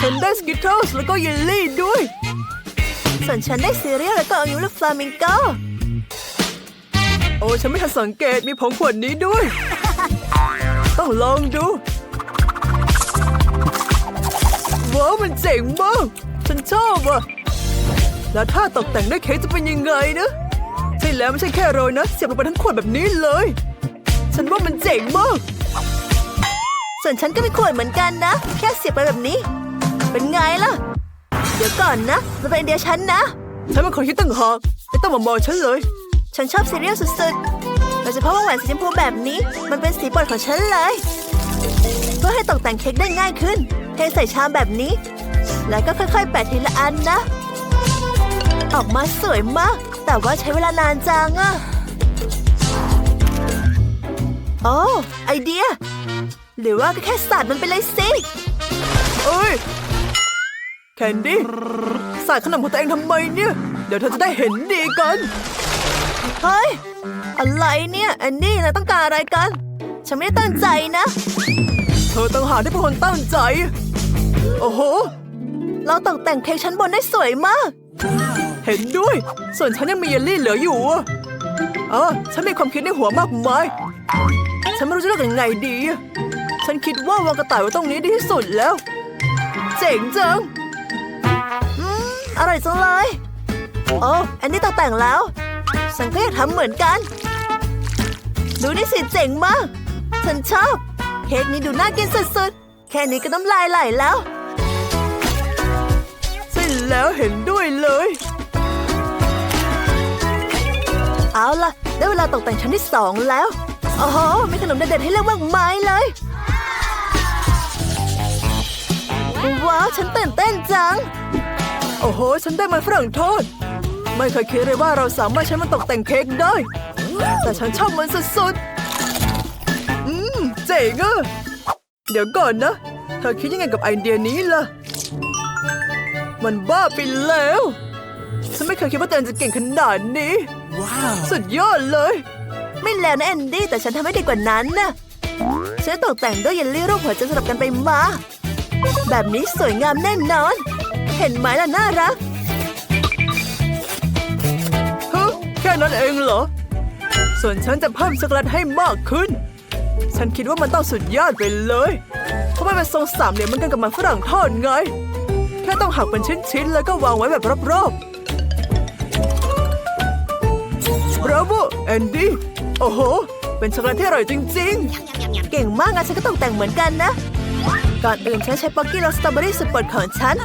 ฉันได้สกิทเทิลส์แล้วก็เยลลี่ด้วย ส่วนฉันได้ซีเรียลแล้วก็อายุลูกฟลามิงโกโอ้ฉันไม่ทันสังเกตมีผงขวดนี้ด้วย ต้องลองดู ว้าวมันเจ๋งมาก ฉันชอบอะ แล้วถ้าตกแต่งด้วยเค้กจะเป็นยังไงนะ ใช่แล้วไม่ใช่แค่โรยนะ เสียบลงไปทั้งขวดแบบนี้เลย ฉันว่ามันเจ๋งมาก ส่วนฉันก็มีขวดเหมือนกันนะ แค่เสียบไปแบบนี้ เป็นไงล่ะ เดี๋ยวก่อนนะมันเป็นไอเดียฉันนะ ฉันเป็นคนคิดตั้งหากไม่ต้องมามองฉันเลย ฉันชอบซีเรียลสุดๆโดยเฉพาะว่าแหวนสีชมพูแบบนี้ มันเป็นสีโปรดของฉันเลย เพื่อให้ตกแต่งเค้กได้ง่ายขึ้น เทใส่ชามแบบนี้ แล้วก็ค่อยๆ แปะทีละอันนะ ออกมาสวยมาก แต่ว่าใช้เวลานานจังอะโอ้ไอเดีย หรือว่าก็แค่สาดมันไปเลยสิเอ้ย แคนดี้ใส่ขนมของตัวเองทำไมเนี่ย เดี๋ยวเธอจะได้เห็นดีกัน เฮ้ย อะไรเนี่ยแอนนี่นายต้องการอะไรกัน ฉันไม่ได้ตั้งใจนะ เธอต่างหากที่เป็นคนตั้งใจ โอ้โห เราตกแต่งเค้กชั้นบนได้สวยมาก เห็นด้วย ส่วนฉันยังมีเยลลี่เหลืออยู่อะเออฉันมีความคิดในหัวมากมาย ฉันไม่รู้จะเลือกยังไงดีอะฉันคิดว่าวางกระต่ายไว้ตรงนี้ดีที่สุดแล้ว เจ๋งจัง อืมอร่อยจังเลย โอ้แอนนี่ตกแต่งแล้ว ฉันก็อยากทำเหมือนกัน ดูนี่สิเจ๋งมาก ฉันชอบ เค้กนี้ดูน่ากินสุดๆ แค่นี้ก็น้ำลายไหลแล้วเสร็จแล้วเห็นด้วยเลย เอาล่ะ ได้เวลาตกแต่งชั้นที่สองแล้วโอ้โหมีขนมเด็ดๆให้เลือกมากมายเลยว้าว ฉันตื่นเต้นจัง โอ้โห ฉันได้มันฝรั่งทอด ไม่เคยคิดเลยว่าเราสามารถใช้มันตกแต่งเค้กได้ แต่ฉันชอบมันสุดๆ อืม เจ๋งอะเดี๋ยวก่อนนะ เธอคิดยังไงกับไอเดียนี้ล่ะ มันบ้าไปแล้ว ฉันไม่เคยคิดว่าตัวเองจะเก่งขนาดนี้สุดยอดเลย ไม่แล้วนะแอนดี้แต่ฉันทำให้ดีกว่านั้นนะฉันตกแต่งด้วยเยลลี่รูปหัวใจสลับกันไปมา แบบนี้สวยงามแน่นอน เห็นไหมล่ะน่ารักฮะแค่นั้นเองเหรอ ส่วนฉันจะเพิ่มช็อกโกแลตให้มากขึ้น ฉันคิดว่ามันต้องสุดยอดไปเลย เพราะมันเป็นทรงสามเหลี่ยมเหมือนกันกับมันฝรั่งทอดไง แค่ต้องหักเป็นชิ้นๆ แล้วก็วางไว้แบบรอบๆบราโวแอนดี้ โอ้โห เป็นช็อกโกแลตที่อร่อยจริงเก่งมากอะฉันก็ตกแต่งเหมือนกันนะก่อนอื่นฉันใช้ป๊อกกี้รสสตรอเบอรี่สุดโปรดของฉัน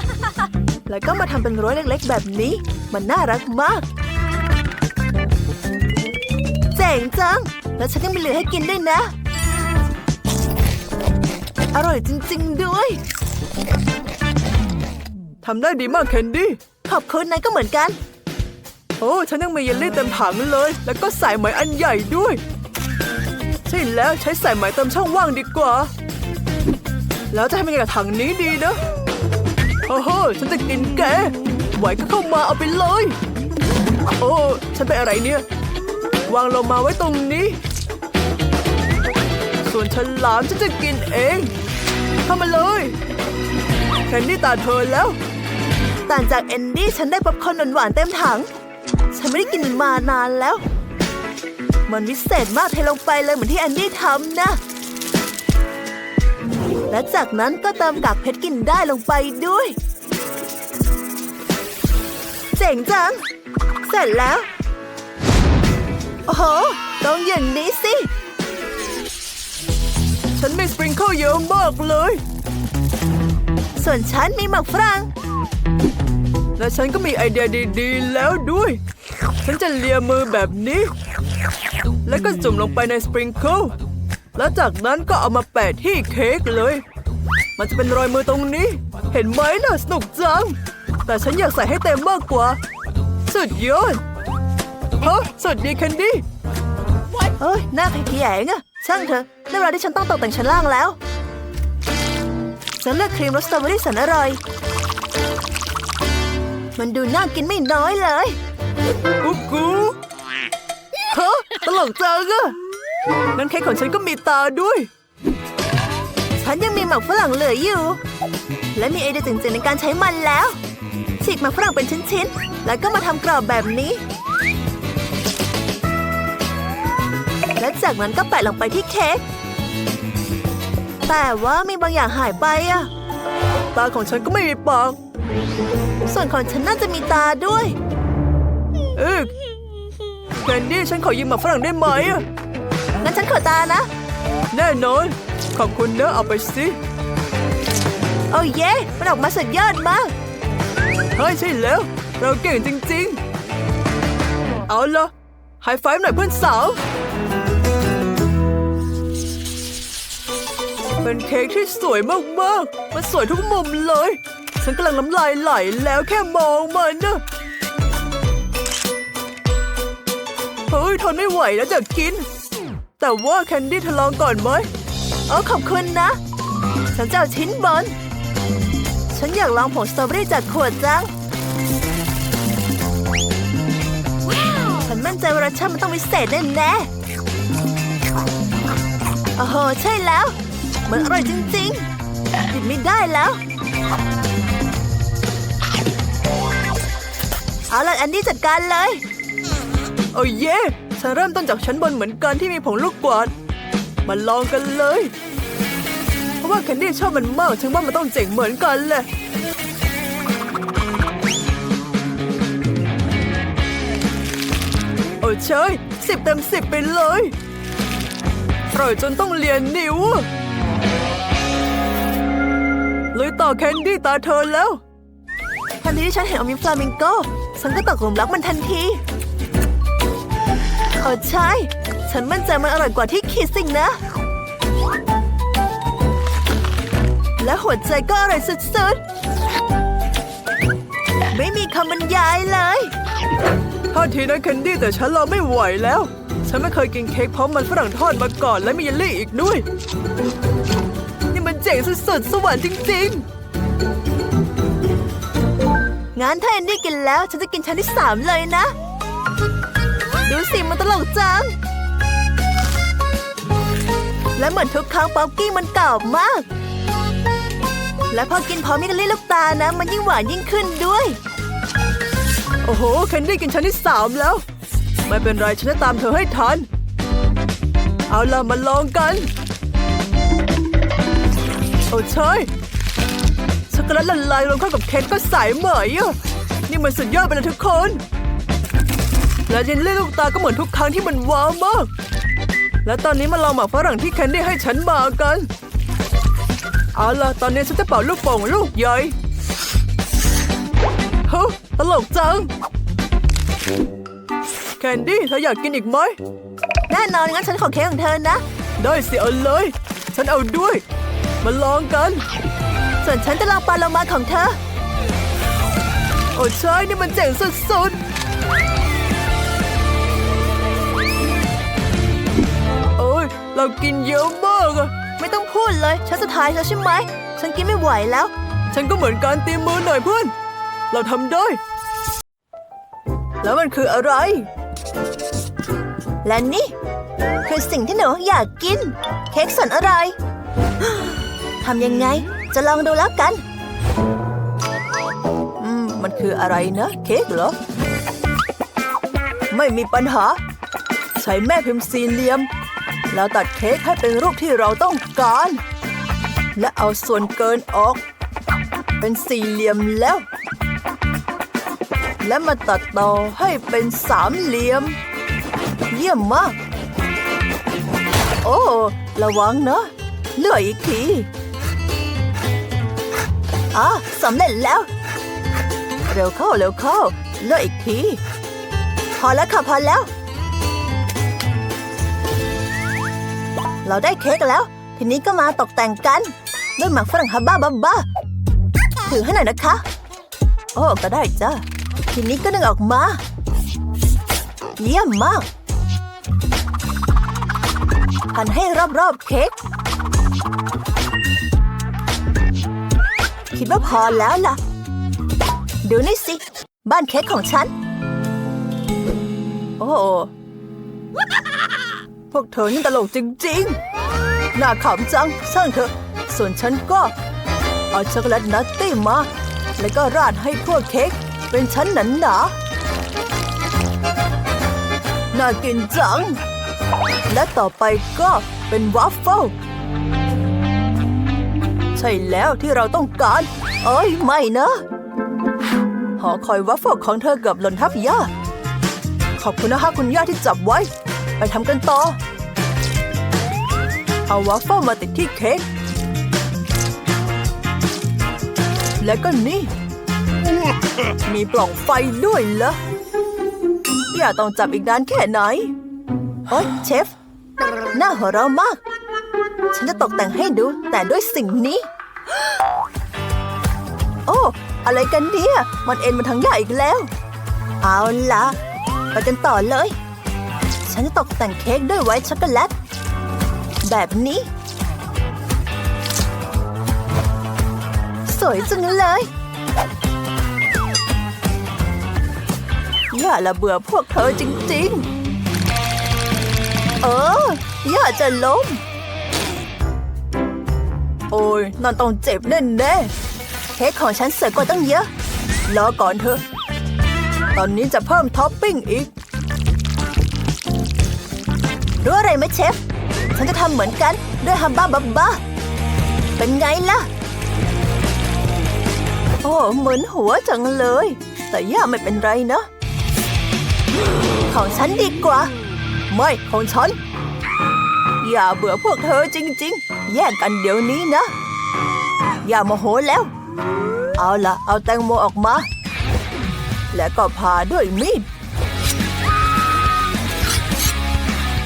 แล้วก็มาทำเป็นร้อยเล็กๆ แบบนี้ มันน่ารักมาก เจ๋งจัง แล้วฉันยังมีเหลือให้กินด้วยนะ อร่อยจริง ๆ ด้วยทำได้ดีมากแคนดี้ ขอบคุณนายก็เหมือนกัน โอ้ฉันยังมีเยลลี่เต็มถังเลย แล้วก็สายไหมอันใหญ่ด้วย ใช่แล้วใช้สายไหมเติมช่องว่างดีกว่า แล้วจะทำยังไงกับถังนี้ดีนะ โอ้โหฉันจะกินแกไหวก็เข้ามาเอาไปเลย โอ้ฉันเป็นอะไรเนี่ย วางลงมาไว้ตรงนี้ ส่วนฉลามฉันจะกินเองเข้ามาเลยแคนดี้ตาเธอแล้ว ต่างจากแอนดี้ฉันได้ป๊อปคอร์นหวานๆเต็มถัง ฉันไม่ได้กินมันมานานแล้ว มันวิเศษมากเทลงไปเลยเหมือนที่แอนดี้ทำนะ และจากนั้นก็เติมกากเพชรกินได้ลงไปด้วย เจ๋งจัง เสร็จแล้ว โอ้โห ต้องอย่างนี้สิ ฉันมีสปริงเกิลเยอะมากเลย ส่วนฉันมีหมักฝรั่งและฉันก็มีไอเดียดีๆ แล้วด้วย ฉันจะเลียมือแบบนี้ แล้วก็จุ่มลงไปในสปริงเกิล แล้วจากนั้นก็เอามาแปะที่เค้กเลย มันจะเป็นรอยมือตรงนี้ เห็นไหมน่ะสนุกจัง แต่ฉันอยากใส่ให้เต็มมากกว่า สุดยอดฮะสวัสดีแคนดี้เอ้ยหน้าขยงอะช่างเถอะได้เวลาที่ฉันต้องตกแต่งชั้นล่างแล้วฉันเลือกครีมรสสตรอเบอรี่แสนอร่อย มันดูน่ากินไม่น้อยเลยกุ๊กกูฮะตลกจังอะ งั้นเค้กของฉันก็มีตาด้วย ฉันยังมีหมักฝรั่งเหลืออยู่ และมีไอเดียเจ๋งๆในการใช้มันแล้ว ฉีกหมักฝรั่งเป็นชิ้นๆ แล้วก็มาทำกรอบแบบนี้ และจากนั้นก็แปะลงไปที่เค้ก แต่ว่ามีบางอย่างหายไปอะตาของฉันก็ไม่มีปากส่วนของฉันน่าจะมีตาด้วย เอ๊ะแคนดี้ฉันขอยืมหมากฝรั่งได้ไหมอะ งั้นฉันขอตานะ แน่นอน ขอบคุณนะเอาไปสิ โอ้เย่มันออกมาสุดยอดมาก เฮ้ยใช่แล้ว เราเก่งจริงๆ เอาละไฮไฟว์หน่อยเพื่อนสาว เป็นเค้กที่สวยมากๆ มันสวยทุกมุมเลย ฉันกำลังน้ำลายไหลแล้วแค่มองมันนะเฮ้ยทนไม่ไหวแล้วจะกิน แต่ว่าแคนดี้เธอลองก่อนไหมโอ้ขอบคุณนะ ฉันจะเอาชิ้นบน ฉันอยากลองผงสตรอเบอรี่จากขวดจัง ฉันมั่นใจว่ารสชาติมันต้องพิเศษแน่ๆโอ้โห ใช่แล้ว มันอร่อยจริงๆหยุดไม่ได้แล้ว เอาล่ะแอนดี้จัดการเลย โอ้เย่ ฉันเริ่มต้นจากชั้นบนเหมือนกันที่มีผงลูกกวาดมาลองกันเลย เพราะว่าแคนดี้ชอบมันมากฉันว่ามันต้องเจ๋งเหมือนกันแหละโอ้เชยสิบเต็มสิบไปเลยอร่อยจนต้องเลียนนิ้วเลยต่อแคนดี้ตาเธอแล้ว ทันทีที่ฉันเห็นอมิฟลามิงโกฉันก็ตกหลุมรักมันทันที อ้ใช่ ฉันมั่นใจมันอร่อยกว่าที่คิดสิ่งนะ และหัวใจก็อร่อยสุดๆ ไม่มีคำบรรยายเลยโทษทีนะแคนดี้แต่ฉันรอไม่ไหวแล้ว ฉันไม่เคยกินเค้กพร้อมมันฝรั่งทอดมาก่อนและมีเยลลี่อีกด้วย นี่มันเจ๋งสุดๆ สวรรค์จริงงั้นถ้าแอนดี้กินแล้ว ฉันจะกินชั้นที่สามเลยนะ ดูสิมันตลกจัง และเหมือนทุกครั้งป๊อกกี้มันเก่ามาก และพอกินพร้อมมิกลี่ลูกตานะ มันยิ่งหวานยิ่งขึ้นด้วย โอ้โหแคนดี้กินชั้นที่สามแล้ว ไม่เป็นไรฉันจะตามเธอให้ทัน เอาล่ะมาลองกัน โอ้ใช่ช็อกโกแลตละลายรวมเข้ากับเค้กก็ใสเหมยอะนี่มันสุดยอดไปเลยทุกคน และเยลลี่ลูกตาก็เหมือนทุกครั้งที่มันว้าวมาก และตอนนี้มาลองหมากฝรั่งที่แคนดี้ให้ฉันมากัน เอาล่ะตอนนี้ฉันจะเป่าลูกโป่งลูกใหญ่เฮ้ยตลกจัง แคนดี้เธออยากกินอีกไหม แน่นอนงั้นฉันขอเค้กของเธอนะ ได้สิเอาเลย ฉันเอาด้วย มาลองกัน ส่วนฉันจะลองปลาโลมาของเธอ โอ้ใช่นี่มันเจ๋งสุดๆ เรากินเยอะมากอะไม่ต้องพูดเลย ฉันสุดท้ายแล้วใช่ไหม ฉันกินไม่ไหวแล้ว ฉันก็เหมือนการเตรียมมือหน่อยเพื่อน เราทำได้ แล้วมันคืออะไร และนี่ คือสิ่งที่หนูอยากกิน เค้กส่วนอะไร ทำยังไง จะลองดูแล้วกัน อืม มันคืออะไรนะ เค้กเหรอ ไม่มีปัญหา ใช้แม่พิมพ์สี่เหลี่ยม แล้วตัดเค้กให้เป็นรูปที่เราต้องการ และเอาส่วนเกินออก เป็นสี่เหลี่ยมแล้ว และมาตัดต่อให้เป็นสามเหลี่ยม เยี่ยมมาก โอ้ระวังนะเลื่อยอีกทีอ๋อสำเร็จแล้ว เร็วเข้าเร็วเข้าเลื่อยอีกทีพอแล้วค่ะพอแล้ว เราได้เค้กแล้ว ทีนี้ก็มาตกแต่งกัน ด้วยหมักฝรั่งฮับบ้าบับบ้าถือให้หน่อยนะคะ โอ้ก็ได้จ้าทีนี้ก็ดึงออกมา เยี่ยมมากหันให้รอบๆเค้กคิดว่าพอแล้วล่ะ ดูนี่สิ บ้านเค้กของฉัน โอ้ พวกเธอนี่ตลกจริงๆ น่าขำจังช่างเถอะ ส่วนฉันก็ เอาช็อกโกแลตนัตตี้มา แล้วก็ราดให้ทั่วเค้กเป็นชั้นหนาหนาน่ากินจัง และต่อไปก็เป็นวัฟเฟิลใช่แล้วที่เราต้องการ เอ้ย ไม่นะ หอคอยวัฟเฟิลของเธอเกือบหล่นทับย่า ขอบคุณนะคะคุณย่าที่จับไว้ ไปทำกันต่อ เอาวัฟเฟิลมาติดที่เค้ก และก็นี่ มีปล่องไฟด้วยเหรอ อย่าต้องจับอีกนานแค่ไหน โอ๊ยเชฟน้าหัวเราะมาก ฉันจะตกแต่งให้ดูแต่ด้วยสิ่งนี้ โอ้อะไรกันเนี่ย มันเอ็นมาทางใหญ่อีกแล้ว เอาละไปกันต่อเลย ฉันจะตกแต่งเค้กด้วยไวท์ช็อกโกแลต แบบนี้ สวยจังเลยอย่าละเบื่อพวกเธอจริงๆ เออย่าจะล้ม โอ้ยนั่นต้องเจ็บแน่ๆเค้กของฉันเสร็จกว่าตั้งเยอะ รอก่อนเถอะ ตอนนี้จะเพิ่มท็อปปิ้งอีก รู้อะไรไหมเชฟ ฉันจะทำเหมือนกันด้วยฮัมบ้าบับบ้า เป็นไงล่ะ โอ้เหมือนหัวจังเลย แต่ย่าไม่เป็นไรนะ ของฉันดีกว่า ไม่ของฉัน อย่าเบื่อพวกเธอจริง ๆ แยกกันเดี๋ยวนี้นะ อย่าโมโหแล้ว เอาล่ะ เอาแตงโมออกมา และก็ผ่าด้วยมีด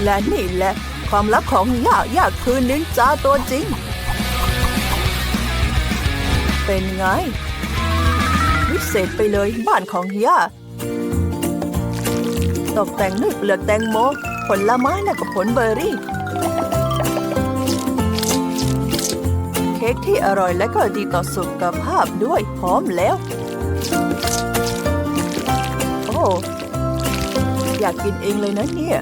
และนี่แหละ ความลับของย่าย่าคือนินจาตัวจริง เป็นไง วิเศษไปเลยบ้านของย่าตกแต่งด้วยเปลือกแตงโม ผลไม้และกับผลเบอร์รี่ เค้กที่อร่อยและก็ดีต่อสุขภาพด้วยพร้อมแล้ว โอ้ อยากกินเองเลยนะเนี่ย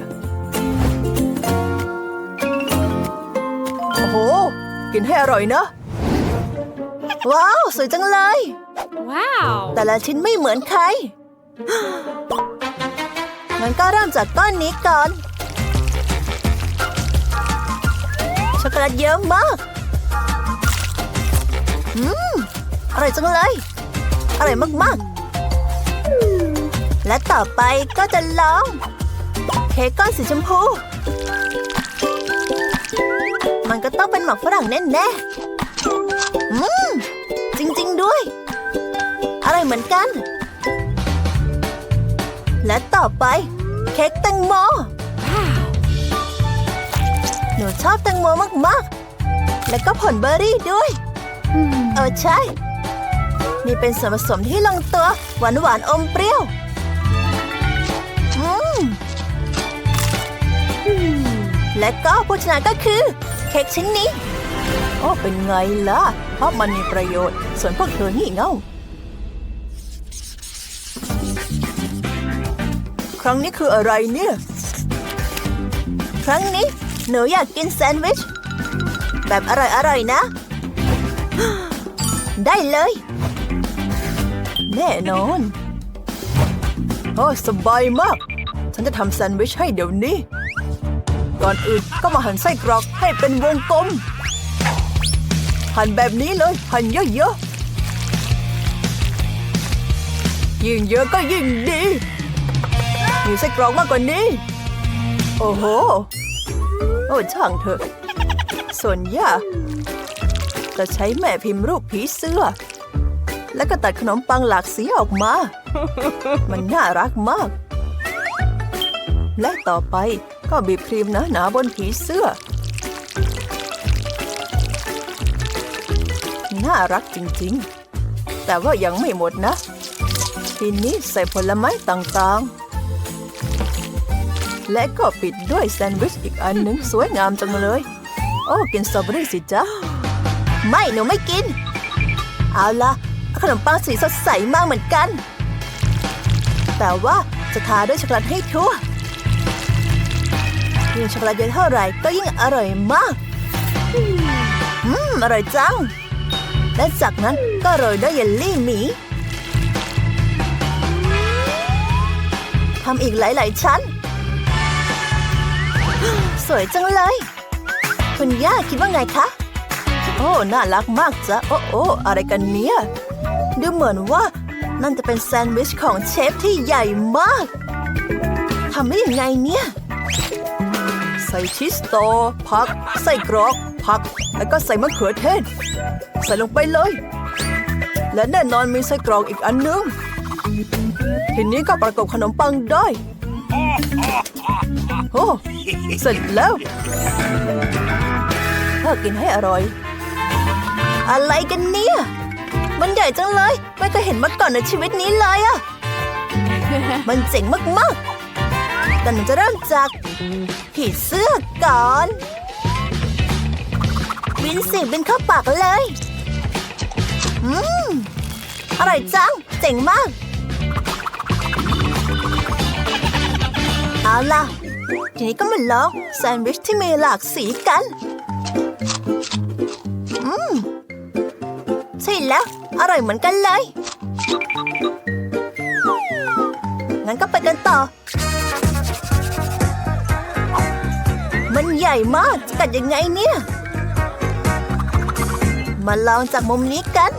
กินให้อร่อยนะว้าว สวยจังเลย Wow. แต่ละชิ้นไม่เหมือนใครงั้นก็เริ่มจากก้อนนี้ก่อน ช็อกโกแลตเยอะมาก อืม อร่อยจังเลย อร่อยมากๆ และต่อไปก็จะลอง เค้กก้อนสีชมพู มันก็ต้องเป็นหมักฝรั่งแน่ๆอืมจริงๆด้วยอร่อยเหมือนกัน และต่อไป เค้กแตงโมหนูชอบแตงโมมากๆ และก็ผลเบอร์รี่ด้วย เออใช่ นี่เป็นส่วนผสมที่ลงตัว หวานหวานอมเปรี้ยว และก็ผู้ชนะก็คือ เค้กชิ้นนี้ โอ้ เป็นไงล่ะ เพราะมันมีประโยชน์ ส่วนพวกเธอนี่เง่า ครั้งนี้คืออะไรเนี่ย ครั้งนี้ หนูอยากกินแซนด์วิช แบบอร่อยๆนะ ได้เลย แน่นอน โอ้ สบายมาก ฉันจะทำแซนด์วิชให้เดี๋ยวนี้ ก่อนอื่นก็มาหั่นไส้กรอกให้เป็นวงกลม หั่นแบบนี้เลย หั่นเยอะๆ ยิ่งเยอะก็ยิ่งดีมีไส้กรอกมากกว่านี้ โอ้โห โอ้ช่างเถอะ ส่วนย่าจะใช้แม่พิมพ์รูปผีเสื้อ แล้วก็ตัดขนมปังหลากสีออกมา มันน่ารักมาก และต่อไป ก็บีบครีมหนาๆบนผีเสื้อ น่ารักจริงๆ แต่ว่ายังไม่หมดนะ ทีนี้ใส่ผลไม้ต่างๆ และก็ปิดด้วยแซนด์วิชอีกอันหนึ่งสวยงามจังเลย โอ้ กินสตรอเบอรี่สิจ๊ะ ไม่หนูไม่กิน เอาละขนมปังสีสดใสมากเหมือนกัน แต่ว่าจะทาด้วยช็อกโกแลตให้ทั่ว ยิ่งช็อกโกแลตเยอะเท่าไหร่ก็ยิ่งอร่อยมาก อืม อร่อยจัง และจากนั้นก็โรยด้วยเยลลี่หมีทำอีกหลาย ๆ ชั้น สวยจังเลย คุณย่าคิดว่าไงคะ โอ้ น่ารักมากจ้ะ โอ้โอ้อะไรกันเนี่ย ดูเหมือนว่านั่นจะเป็นแซนด์วิชของเชฟที่ใหญ่มาก ทำได้ยังไงเนี่ย ใส่ชีสโตผัก ใส่กรอกผัก แล้วก็ใส่มะเขือเทศ ใส่ลงไปเลย และแน่นอนมีไส้กรอกอีกอันนึง ทีนี้ก็ประกบขนมปังได้โอ้เสร็จแล้วเพื่อกินให้อร่อย อะไรกันเนี่ย มันใหญ่จังเลย ไม่เคยเห็นมาก่อนในชีวิตนี้เลยอะมันเจ๋งมากๆ แต่หนูจะเริ่มจากผีเสื้อก่อน บินสิบินเข้าปากเลย อืม อร่อยจัง เจ๋งมาก เอาล่ะ ทีนี้ก็มาลองแซนด์วิชที่มีหลากสีกัน อืม ใช่แล้ว อร่อยเหมือนกันเลย งั้นก็ไปกันต่อ มันใหญ่มากจะกัดยังไงเนี่ย มาลองจากมุมนี้กัน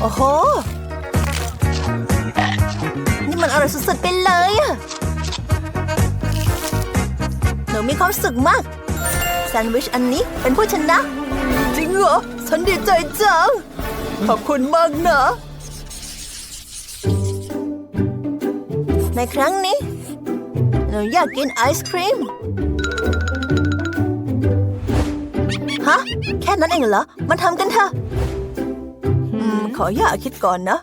โอ้โห นี่มันอร่อยสุดๆไปเลยอะหนูมีความสุขมากแซนด์วิชอันนี้เป็นผู้ชนะ จริงเหรอ ฉันดีใจจัง ขอบคุณมากนะ ในครั้งนี้หนูอยากกินไอศครีม ฮะ แค่นั้นเองเหรอมาทำกันเถอะขออย่าคิดก่อนนะ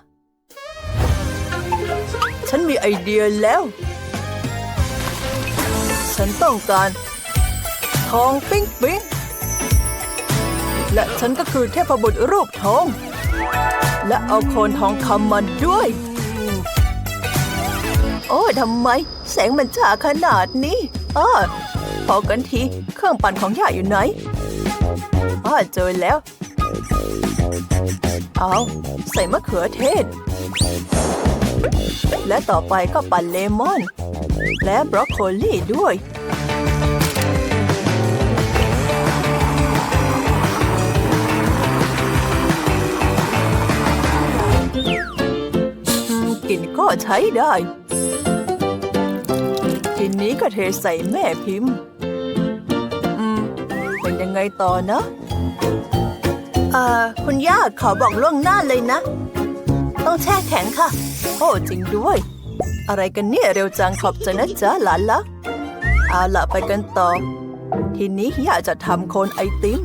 ฉันมีไอเดียแล้ว ฉันต้องการทองปิ๊งปิ๊งและฉันก็คือเทพบุตรรูปทอง และเอาโคนทองคำมาด้วย โอ้ทำไม แสงมันจ้าขนาดนี้อ้อพอกันที เครื่องปั่นของย่าอยู่ไหน อ้าเจอแล้ว เอาใส่มะเขือเทศ และต่อไปก็ปั่นเลมอน และบรอกโคลีด้วยอืมกลิ่นก็ใช้ได้ ทีนี้ก็เทใส่แม่พิมพ์ อืม เป็นยังไงต่อนะ เอ่อคุณย่าขอบอกล่วงหน้าเลยนะ ต้องแช่แข็งค่ะ โอ้จริงด้วย อะไรกันเนี่ยเร็วจังขอบใจนะจ๊ะหลานละเอาละไปกันต่อ ทีนี้อยากจะทำโคนไอติม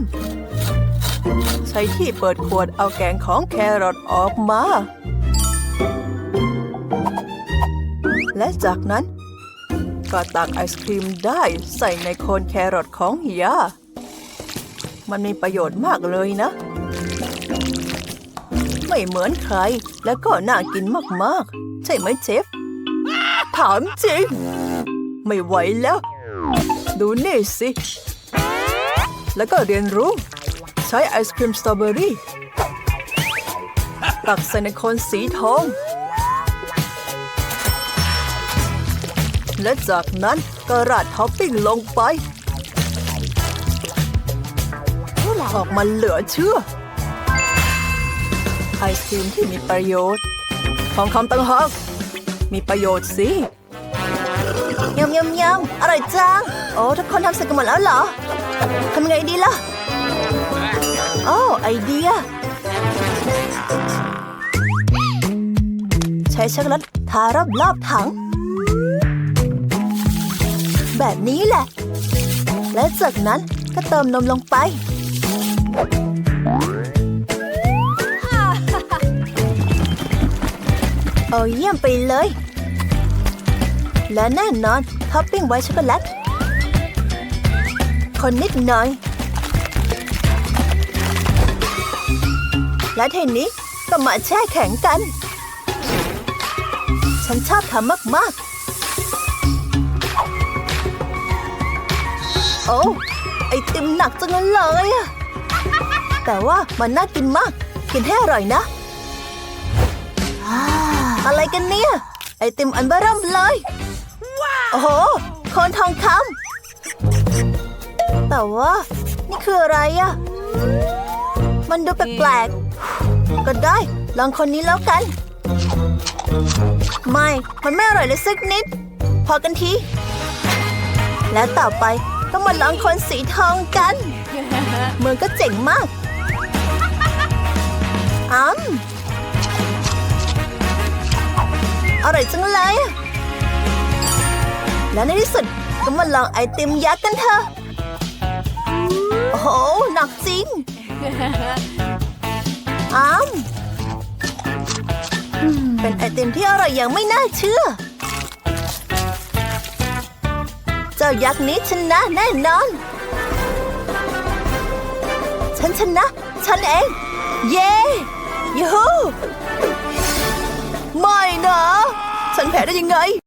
ใช้ที่เปิดขวดเอาแกงของแครอทออกมา และจากนั้นก็ตักไอศครีมได้ใส่ในโคนแครอทของฮิยา มันมีประโยชน์มากเลยนะ ไม่เหมือนใคร แล้วก็น่ากินมากๆ ใช่ไหมเชฟ ถามจริง ไม่ไหวแล้ว ดูนี่สิ แล้วก็เรียนรู้ ใช้ไอศครีมสตรอเบอรี่ตักใส่ในโคนสีทอง และจากนั้นก็ราดท็อปปิ้งลงไป ออกมาเหลือเชื่อ ไอศครีมที่มีประโยชน์ทองคำต่างหากมีประโยชน์สิยำยำยำอร่อยจัง โอ้ทุกคนทำเสร็จกันหมดแล้วเหรอทำไงดีล่ะ โอ้ไอเดีย ใช้ช็อกโกแลตทารอบรอบๆถัง แบบนี้แหละ และจากนั้นก็เติมนมลงไป เอาเยี่ยมไปเลย และแน่นอนท็อปปิ้งไว้ช็อกโกแลต คนนิดหน่อย และทีนี้ก็มาแช่แข็งกัน ฉันชอบทำมาก ๆ โอ้ ไอติมหนักจังเลยอะแต่ว่ามันน่ากินมาก กินให้อร่อยนะ อ่าอะไรกันเนี่ย ไอติมอันเบอร์เริ่มเลย โอ้โหโคนทองคำแต่ว่า นี่คืออะไรอะมันดูแปลกๆ ก็ได้ ลองคนนี้แล้วกัน ไม่ มันไม่อร่อยเลยสักนิด พอกันที แล้วต่อไปต้องมาลองคนสีทองกัน เมืองก็เจ๋งมากอ้ำ อร่อยจังเลยและในที่สุดก็มาลองไอติมยักษ์กันเถอะ โอ้โห หนักจริงอ้ำอืมเป็นไอติมที่อร่อยอย่างไม่น่าเชื่อ เจ้ายักษ์นี้ชนะแน่นอน ฉันชนะ ฉันเอง เย้ยูฮู ไม่นะ ฉันแพ้ได้ยังไง